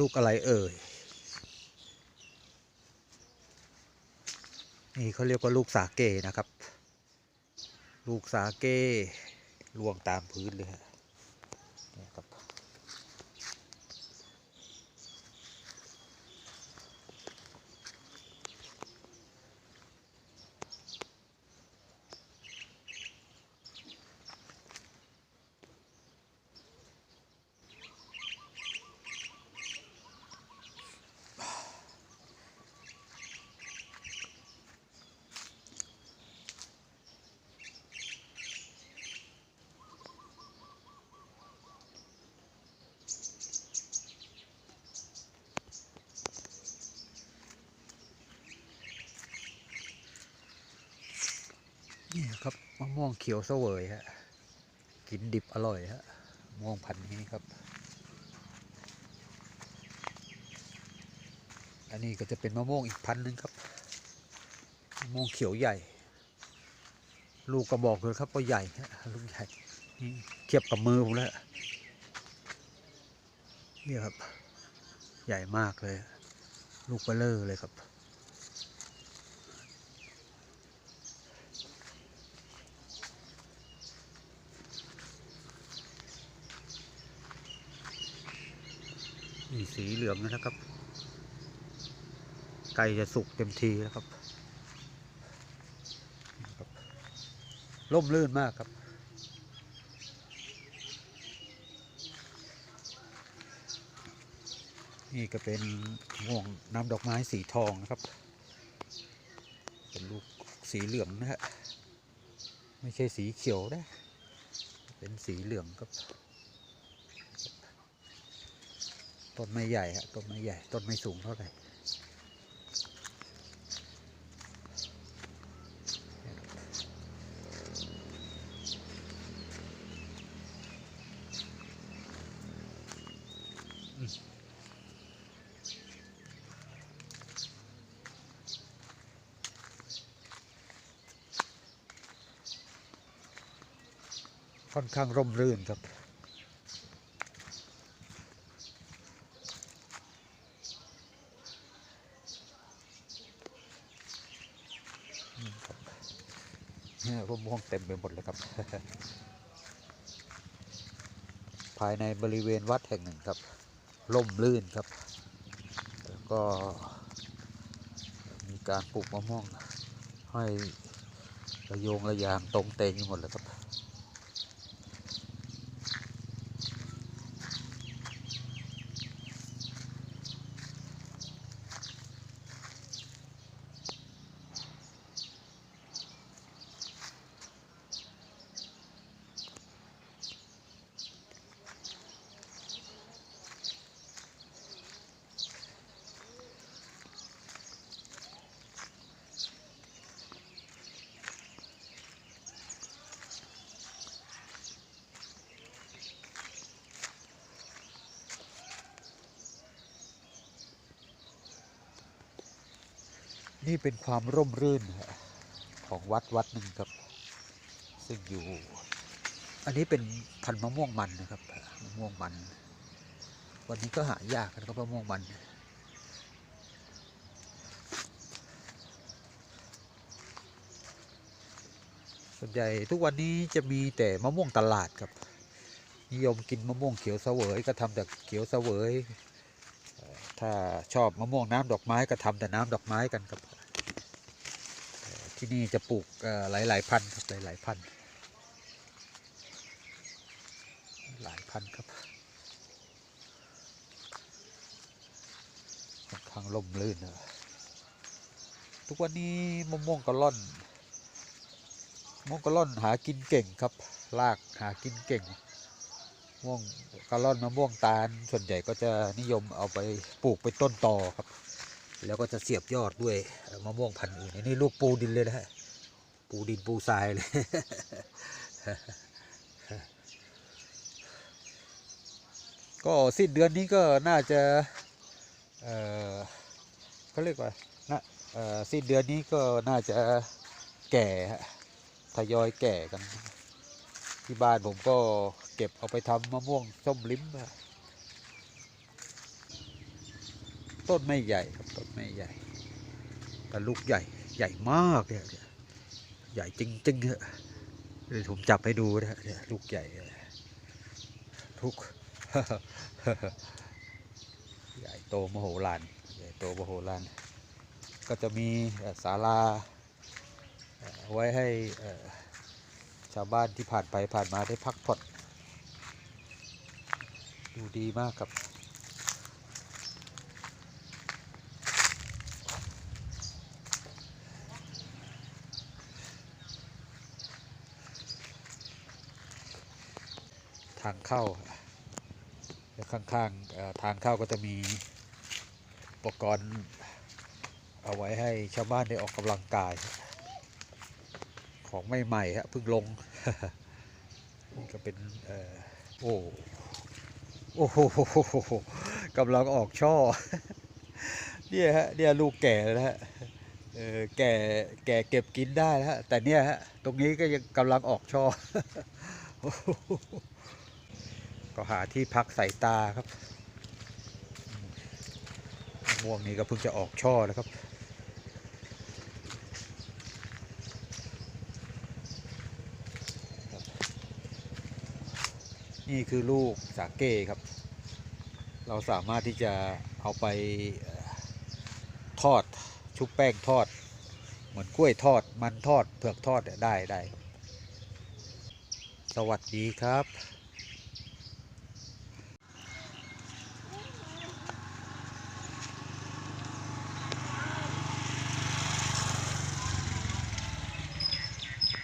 ลูกอะไรเอ่ย นี่เขาเรียกว่าลูกสาเกนะครับ ลูกสาเกล่วงตามพื้นเลยฮะนี่ครับ นี่ครับมะม่วงเขียวเสวยฮะกินดิบอร่อยฮะม่วงพันธุ์นี้ครับ อันนี้ก็จะเป็นมะม่วงอีกพันธุ์หนึงครับมะม่วงเขียวใหญ่ ลูกก็บอกเลยครับว่าใหญ่ฮะลูกใหญ่เทียบกับมือผมแล้วเนี่ยครับ ใหญ่มากเลย ลูกเบลเลอร์เลยครับ นี่สีเหลืองแล้วนะครับไก่จะสุกเต็มทีแล้วครับนี่ครับร่มรื่นมากครับ นี่ก็เป็นม่วงน้ำดอกไม้สีทองนะครับ เป็นลูกสีเหลืองนะฮะ ไม่ใช่สีเขียวนะ เป็นสีเหลืองครับ ต้นไม้ใหญ่ฮะต้นไม้ใหญ่ ต้นไม่สูงเท่าไหร่ค่อนข้างร่มรื่นครับ เนี่ยร่มม่วงเต็มไปหมดเลยครับ ภายในบริเวณวัดแห่งหนึ่งครับร่มรื่นครับ แล้วก็มีการปลูกมะม่วงให้ระโยงระยางตรงเตงหมดเลยครับ นี่เป็นความร่มรื่นของวัดวัดหนึ่งครับ ซึ่งอยู่ อันนี้เป็นพันธุ์มะม่วงมันนะครับมะม่วงมัน วันนี้ก็หายากนะครับมะม่วงมันส่วนใหญ่ทุกวันนี้จะมีแต่มะม่วงตลาดครับ นิยมกินมะม่วงเขียวเสวยก็ทำแต่เขียวเสวย ถ้าชอบมะม่วงน้ำดอกไม้ก็ทำแต่น้ำดอกไม้กันครับ ที่นี่จะปลูกเอ่อหลายพันครับหลายๆพันหลายพันครับค่อนข้างร่มรื่นนะทุกวันนี้มะม่วงกะล่อนมะม่วงกะล่อนหากินเก่งครับลากหากินเก่งม่วงกะล่อนมะม่วงตาลส่วนใหญ่ก็จะนิยมเอาไปปลูกเป็นต้นตอครับ แล้วก็จะเสียบยอดด้วยมะม่วงพันธุ์อื่นอันนี่ลูกปูดินเลยนะฮะปูดินปูทรายเลยก็สิ้นเดือนนี้ก็น่าจะเออเขาเรียกว่านะเออสิ้นเดือนนี้ก็น่าจะแก่ทยอยแก่กัน ที่บ้านผมก็เก็บเอาไปทำมะม่วงส้มลิ้มอะ ต้นไม่ใหญ่ครับต้นไม่ใหญ่แต่ลูกใหญ่ใหญ่มากเนี่ยใหญ่จริงๆฮะเดี๋ยวผมจับให้ดูนะเนี่ยลูกใหญ่ทุกใหญ่โตมโหฬารใหญ่โตมโหฬารก็จะมีศาลาไว้ให้ชาวบ้านที่ผ่านไปผ่านมาได้พักผ่อนดูดีมากครับางเข้าแล้วข้างๆทางเข้าก็จะมีอุปกรณ์เอาไว้ให้ชาวบ้านได้ออกกำลังกาย ของใหม่ๆฮะเพิ่งลง ก็เป็นโอ้โอ้โหกำลังออกช่อเนี่ยฮะเนี่ยลูกแก่แล้วฮะเออแก่แก่เก็บกินได้แล้วฮะแต่เนี่ยฮะตรงนี้ก็ยังกำลังออกช่อ ก็หาที่พักสายตาครับม่วงนี้ก็เพิ่งจะออกช่อนะครับนี่คือลูกสาเก้ครับ เราสามารถที่จะเอาไปทอดชุบแป้งทอด เหมือนกล้วยทอดมันทอดเผือกทอดได้ได้ครับสวัสดีครับ